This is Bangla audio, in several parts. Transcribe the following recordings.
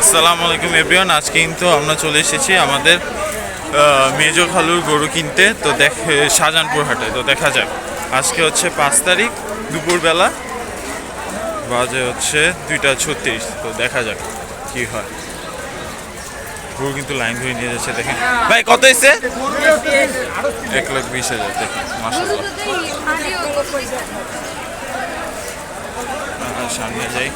আসসালামু আলাইকুম এভরিওয়ান আজকে কিন্তু আমরা চলে এসেছি আমাদের মেজো খালুর গরু কিনতে তো দেখ শাহজাহানপুর হাটে তো দেখা যাক। আজকে হচ্ছে পাঁচ তারিখ দুপুরবেলা বাজে হচ্ছে দুইটা ছত্রিশ তো দেখা যাক কি হয়। গরু কিন্তু লাইন ধরে নিয়ে যাচ্ছে দেখেন। ভাই কত এসছে এক লাখ বিশ হাজার দেখেন মাসাল্লাহ সামনে যাই।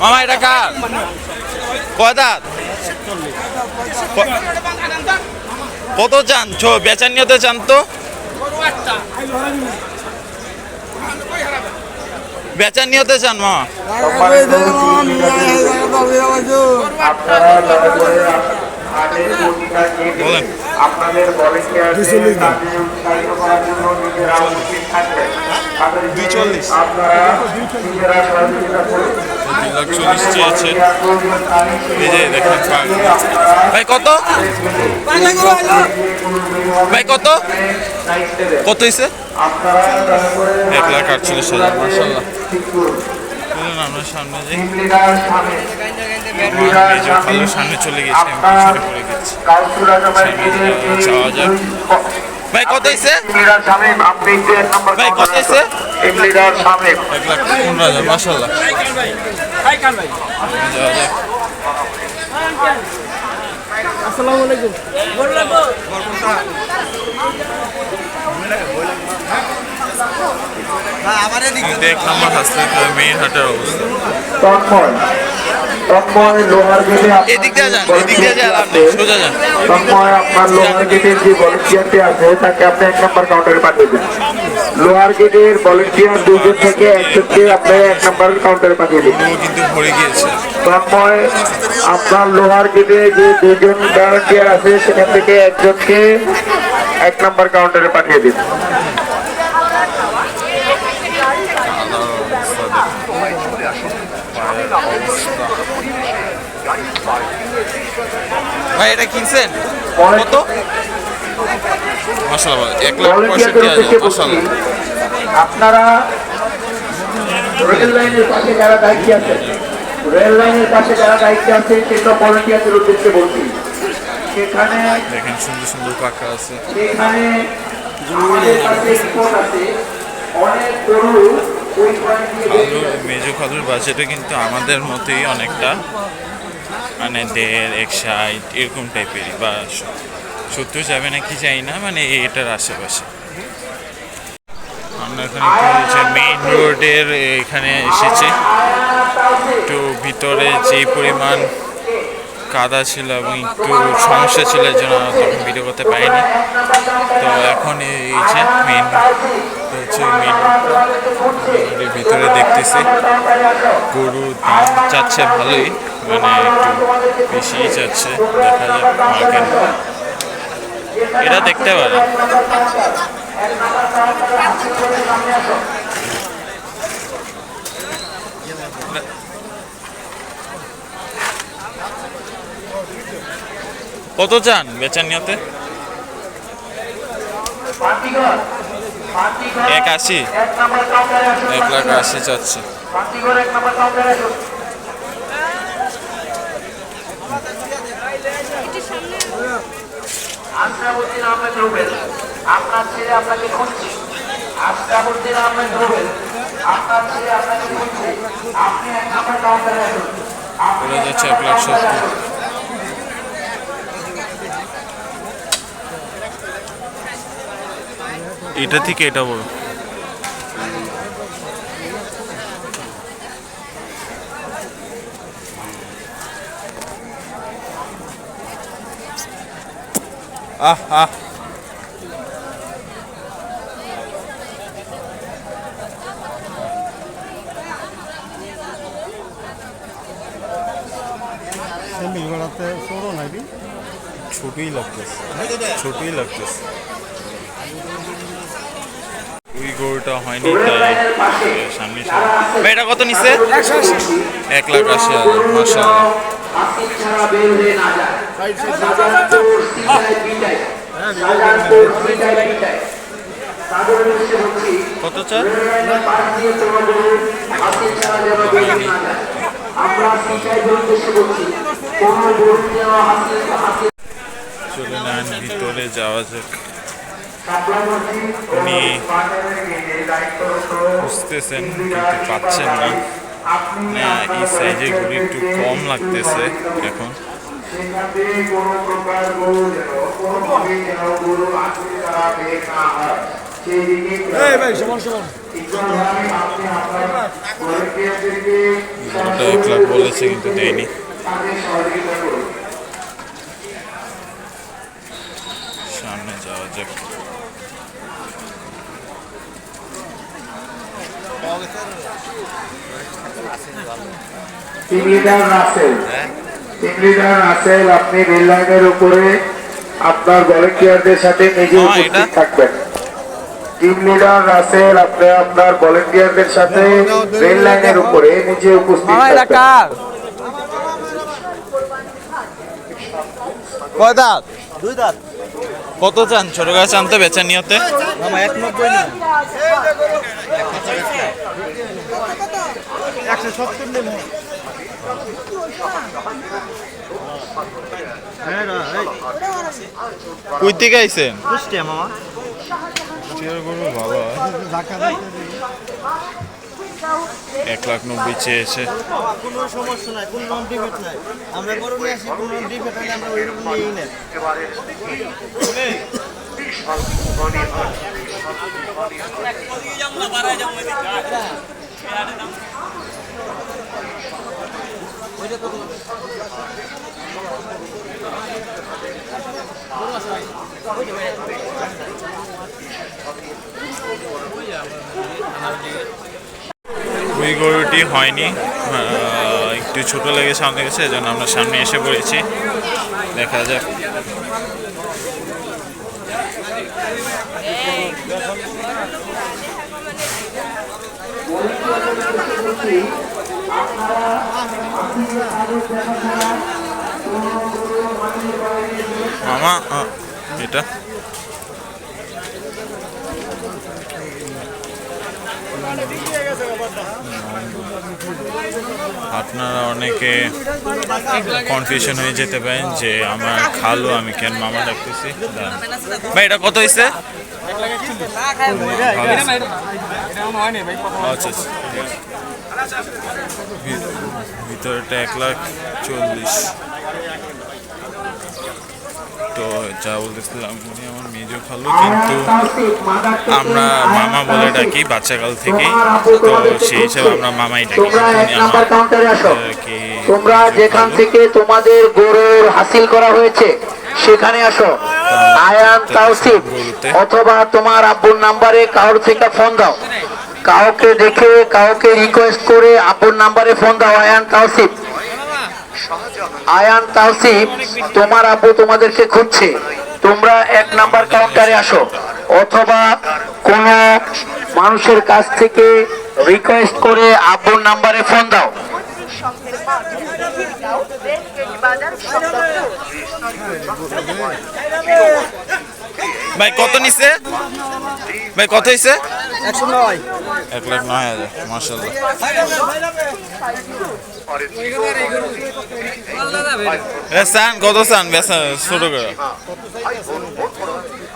মামা, এটা কার? কয় কত চান? ছো, বেচার নিয়তে চান তো? বেচার নিয়তে চান, মামা? বলেন। আপনাদের ভলেন্টিয়ারদের কাজে উৎসাহিত করার জন্য নিজেরা উপস্থিত থাকবেন। আপনারা নিজেরা সহযোগিতা করুন। লাখ চল্লিশ চেয়েছে এই যে ভাই। কত? ভাই কত? কত হয়েছে এক লাখ আটচল্লিশ হাজার চলুন আমরা সামনে যাই সামনে আমার চলে গেছে আমি পড়ে গেছি। যাওয়া যাক। ভাই কত হয়েছে যে ভাই, কত হয়েছে? এক লাখ পনেরো হাজার মাসাল্লাহ যাওয়া যাক। কিন্তু এক নম্বর হাসলে মেইন হাটের অবস্থা। তন্ময় তন্ময় লোহার গেটে এদিক দিয়ে যান এদিক দিয়ে যান আপনি সোজা যান। তন্ময় আপনার লোহার গেটের যে ভলেন্টিয়ারটি আছে তাকে আপনি এক নম্বর কাউন্টারে পাঠিয়ে দিন। লোহার গেটের ভলেন্টিয়ার দুজন থেকে একজনকে আপনি এক নম্বর কাউন্টারে পাঠিয়ে দিন। ও কিন্তু ভরে গিয়েছে। তন্ময় আপনার লোহার গেটে যে দুজন ভলেন্টিয়ার আছে সেখান থেকে একজনকে এক নম্বর কাউন্টারে পাঠিয়ে দিন আলার অবস্থা দেখুন পায়ের অবস্থা ভাই এটা কিনছেন? কত? মাসাল্লাহ এক লাখ পঁয়ষট্টি হাজার মাসাল্লাহ আপনারা রেল লাইনের পাশে যারা দায়িত্বে আছেন রেল লাইনের পাশে যারা দায়িত্বে আছে সেসব ভলেন্টিয়ারদের উদ্দেশ্যে বলছি। সেখানে দেখেন সুন্দর সুন্দর পাখা আছে। সেখানে আমাদের কাছে রিপোর্ট আছে। অনেক গরু ওই পয়েন্ট খালুর বাজেটে কিন্তু আমাদের মতোই অনেকটা। মানে দেড় এক ষাট এরকম টাইপেরই বা স- সত্তর যাবে না কি যাই না মানে এটার আশেপাশে। এখানে মেইন রোডের এখানে এসেছি। একটু ভিতরে যে পরিমাণ কাদা ছিল এবং একটু সমস্যা ছিল, এর জন্য তখন ভিডিও করতে পারিনি। তো এখন এই যে মেইন হচ্ছে এর ভিতরে দেখতেছি। গরু দাম চাচ্ছে ভালোই। মানে বেশিই চাচ্ছে দেখা যাক মার্কেট। এটা দেখতে পারেন কত চান পান্তিগড় এক আশি এক লাখ আশি চাচ্ছে পান্তিগড় এক নম্বর কাউন্টারে আসুন আশরাফুদ্দিন আহমেদ রুবেল। আপনার ছেলে আপনাকে খুঁজছে। আশরাফুদ্দিন আহমেদ রুবেল। আপনার ছেলে আপনাকে খুঁজছে। আপনি এক নম্বর কাউন্টারে আসুন আপনি যাচ্ছে এক এটা থেকে এটা বড় আহ আহ। বেলগড়াতে সরো নাকি ছোটই লাগতেছে। ছোটই লাগতেছে। ওই গরুটা হয়নি তাই সামনে সামনে। এটা কত নিচ্ছে? এক লাখ আশি হাজার কত হাতির চলে নেন ভিতরে যাওয়া যাক। উনি বুঝতেছেন, কিন্তু পাচ্ছেন না। এই সাইজের গুলি একটু কম লাগতেছে এখন। সেখানে কোনো প্রকার গরু যেন কোনোভাবে যেন গরু হাতির ছাড়া বের না হয় সেই দিকে আপনি আপনার এক লাখ বলেছে কিন্তু দেয়নি। তাদের সহযোগিতা করুন। সামনে যাওয়া যাক। Team leader Russell team leader আপনি রেল লাইনের উপরে আপনার ভলেন্টিয়ারদের সাথে নিজে হ্যাঁ, উপস্থিত থাকবেন। টিম লিডার রাসেল আপনি আপনার ভলেন্টিয়ারদের সাথে রেল লাইনের উপরে নিজে উপস্থিত থাকবেন। কয় দাঁত? দুই দাঁত। কত চান? ছোট গাছ আনতে বেচা নিয়তে? একশো সত্তর নেব হ্যাঁ রা, এই, কই থেকে আইছেন কুষ্টিয়া মামা। গরু বাবা ধাক্কা দিতে এক লাখ নব্বই চেয়েছে কোনো সমস্যা নাই কোনো নাই। আমরা গরু নিয়ে আসি কোনো রকম ডিফেক্ট হলে আমরা ওই রকম নিয়েই নেই। ওই গরুটি হয়নি একটু ছোট লেগে সামনে গেছে এজন্য আমরা সামনে এসে পড়েছি। দেখা যাক। মামা এটা। আপনারা অনেকে কনফিউশন হয়ে যেতে পারেন যে আমার খালু, আমি কেন মামা ডাকতেছি? ভাই, এটা কত হয়েছে আচ্ছা আচ্ছা। ভিতরেটা এক লাখ চল্লিশ। তো যা বলতেছিলাম উনি আমার মেজ খালু কিন্তু আমরা মামা বলে ডাকি বাচ্চাকাল থেকেই তো সেই হিসাবে আমরা মামাই ডাকি কি তোমরা যেখান থেকে তোমাদের গরুর হাসিল করা হয়েছে সেখানে আসো। আয়ান তাওসিফ অথবা তোমার আব্বুর নাম্বারে কারোর থেকে ফোন দাও। কাউকে দেখে কাউকে রিকোয়েস্ট করে আব্বুর নাম্বারে ফোন দাও। আয়ান তাওসিফ আয়ান তাওসিফ তোমার আব্বু তোমাদেরকে খুঁজছে। তোমরা এক নাম্বার কাউন্টারে আসো। অথবা কোন মানুষের কাছ থেকে রিকোয়েস্ট করে আব্বুর নাম্বারে ফোন দাও। ভাই কত নিছে? ভাই কত হয়েছে একশো নয়। এক লাখ নয় হাজার মার্শাল্লাহ কত সান বেসা ছোট করে।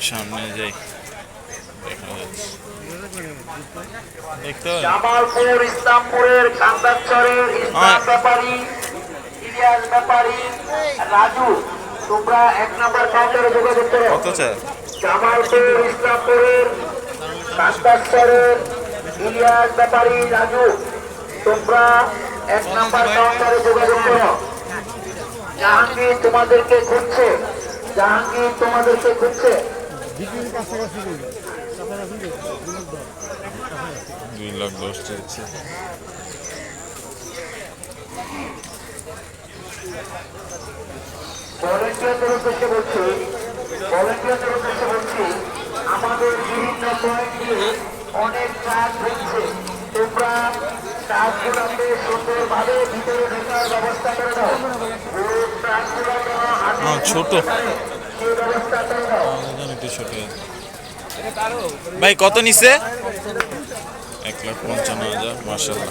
সামনে যাই জামালপুর ইসলামপুরের কান্দারচরের ইসলাম। ব্যাপারী ইলিয়াস ব্যাপারী রাজু তোমরা এক নাম্বার কাউন্টারে যোগাযোগ করো জামালপুর ইসলামপুরের কান্দারচরের ইলিয়াস ব্যাপারী রাজু তোমরা এক নাম্বার কাউন্টারে যোগাযোগ করো। জাহাঙ্গীর তোমাদেরকে খুঁজছে জাহাঙ্গীর তোমাদেরকে খুঁজছে। দুই লাখ দশ চাইছে। ভলেন্টিয়ারদের উদ্দেশ্যে বলছি ভলেন্টিয়ারদের উদ্দেশ্যে বলছি আমাদের বিভিন্ন পয়েন্টে অনেক চার্জ হচ্ছে। তোমরা চার্জগুলোতে সুন্দরভাবে ভিতরে ঢোকার ব্যবস্থা করে দাও। পুরো চার্জগুলো যেন হাতে হ্যাঁ ছোট। ভাই কত নিছে? এক লাখ পঞ্চান্ন হাজার মার্শাল্লাহ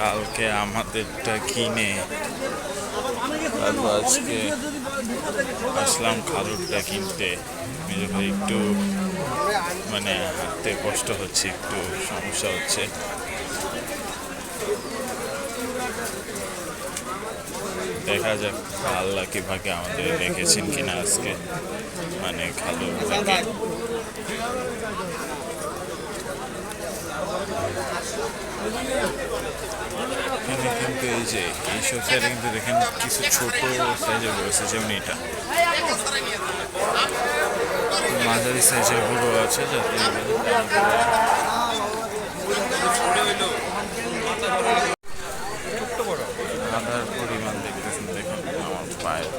কালকে আমাদেরটা কিনে তারপর আজকে আসলাম খালুরটা কিনতে। একটু মানে হাঁটতে কষ্ট হচ্ছে, একটু সমস্যা হচ্ছে। দেখা যাক, আল্লাহ কি ভাগে আমাদের রেখেছেন কিনা আজকে। মানে ভাগে এখানে কিন্তু এই যে এইসব সাইডে কিন্তু দেখেন কিছু ছোট সাইজের রয়েছে, যেমন এটা। মাঝারি সাইজের গুঁড়ো আছে, যাতে আদার পরিমাণ দেখতেছেন দেখেন আমার পায়ের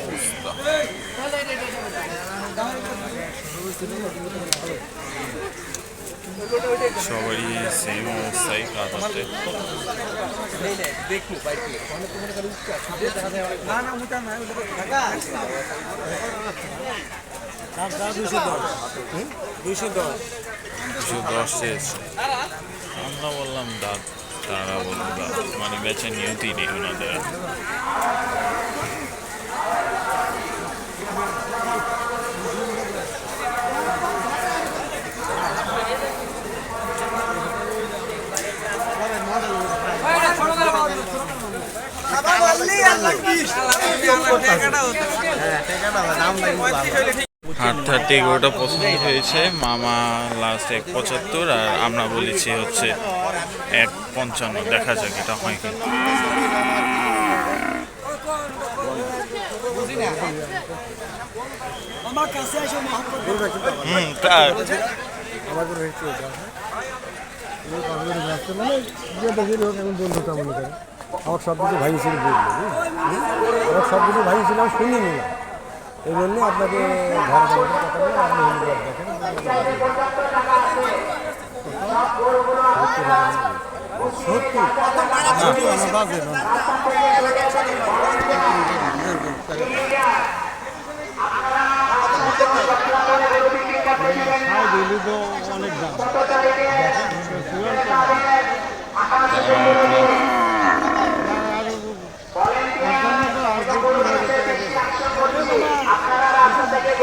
অবস্থা সবারই সেম অবস্থায় কাদাতে দুইশো দশ আমরা বললাম দাঁত, তারা বলল দাঁত। মানে বেচে নিয়তি নেই ওনাদের। হাট এগারোটা পছন্দ হয়েছে। মামা লাস্ট এক পঁচাত্তর, আর আমরা বলেছি হচ্ছে এক পঞ্চান্ন। দেখা যাক এটা হয় কি। হুম, তার। আমাদের আমার সব কিছু ভাই ছিল বলল আমার সব কিছু ভাই ছিল আমি শুনি নিলাম। এই জন্যে আপনাকে ঘর আপনি হেলিকপ্টার দেখেন না অনেক দাম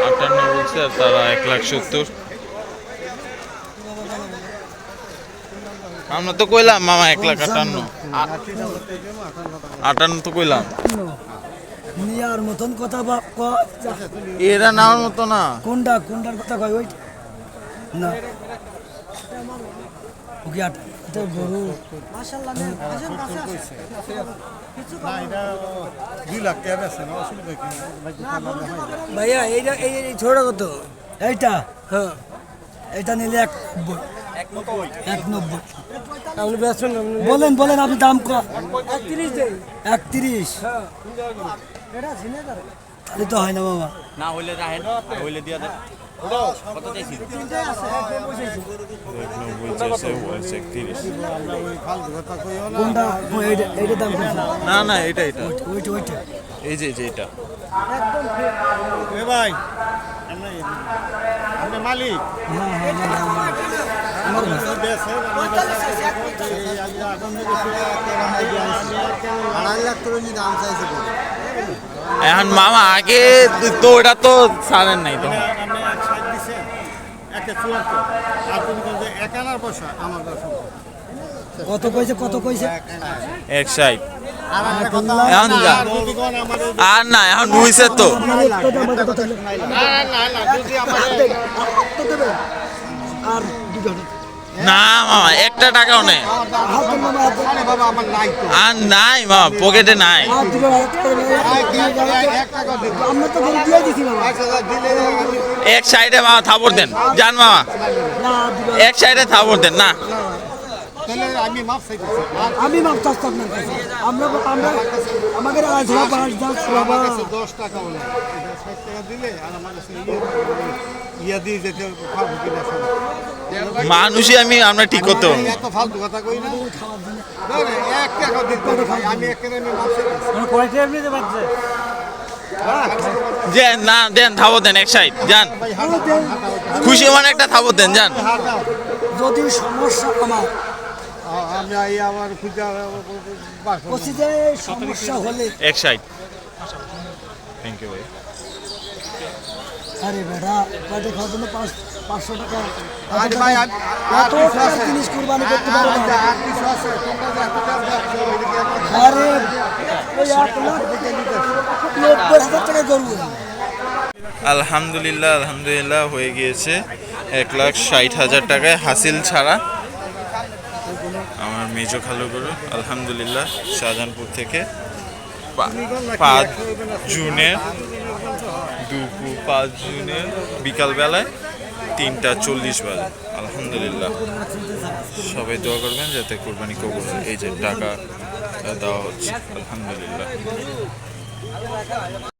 আটান্ন বলছে আর তারা এক লাখ সত্তর। আমরা তো কইলাম মামা এক লাখ আটান্ন। আটান্ন তো কইলাম। নিয়ার মতন কথা বা ক- এরা নেওয়ার মতো না। কোনটা কোনটার কথা কয় ওই? না। ওকে আট এটা গরু ভাইয়া এইটা এই এই ছোট কত? এইটা? হ্যাঁ। এটা নিলে এক এক নব্বই। আপনি বেছেন বলেন বলেন আপনি দাম একত্রিশ একত্রিশ। তাহলে তো হয় না বাবা। না হইলে হইলে দিয়া দেন। না না এটা এটা ওইটা ওইটা এই যে এটা ভাই মালিক। আড়াই লাখ করে নিয়ে দাম চাইছে এখন মামা আগে তো ওটা তো ছাড়েন নাই তো আপনি এক ষাট দিচ্ছেন একটা চুয়াত্তর। আর তুমি বলতে এক আনার পয়সা আমার কাছে কত কইছে কত কইছে? এক সাইড আর যা। না এখন রুইছে তো। আর দুটো না, মামা, একটা টাকাও নেই। আরে নাই, মামা পকেটে নাই। এক সাইডে মামা থাপড় দেন। জান মামা। এক সাইডে থাপড় দেন, না। আমি দশ টাকা ইয়ে দিয়ে যেতে পারব কিনা মানুষই আমি আমরা ঠিক করতে পারব। এত ফালতু কথা কই না। এক টাকা দিতে আমি আমি যে না দেন থাপড় দেন এক সাইড যান। খুশি মানে একটা থাপড় দেন যান। যদি সমস্যা আমার আমি আমার খুঁজে যে সমস্যা হলে এক সাইড থ্যাংক ইউ ভাই। আরে বেটা খাওয়ার জন্য পাঁচ পাঁচশো টাকা। আজ ভাই এত কিছু জিনিস কুরবানি করতে পারব না। আর কিছু আছে? তোমরা যে এত টাকা দিচ্ছ, ওইদিকে একটা- আরে ওই এক লাখ নব্বই হাজার টাকা করব আলহামদুলিল্লাহ আলহামদুলিল্লাহ হয়ে গিয়েছে এক লাখ ষাট হাজার টাকায় হাসিল ছাড়া। আমার মেজো খালু গরু আলহামদুলিল্লাহ শাহজাহানপুর থেকে পাঁচ জুনের দুপুর পাঁচ জুনের বিকালবেলায় তিনটা চল্লিশ বাজে। আলহামদুলিল্লাহ। সবাই দোয়া করবেন যাতে কোরবানি কবুল এই যে টাকা দেওয়া হচ্ছে। আলহামদুলিল্লাহ।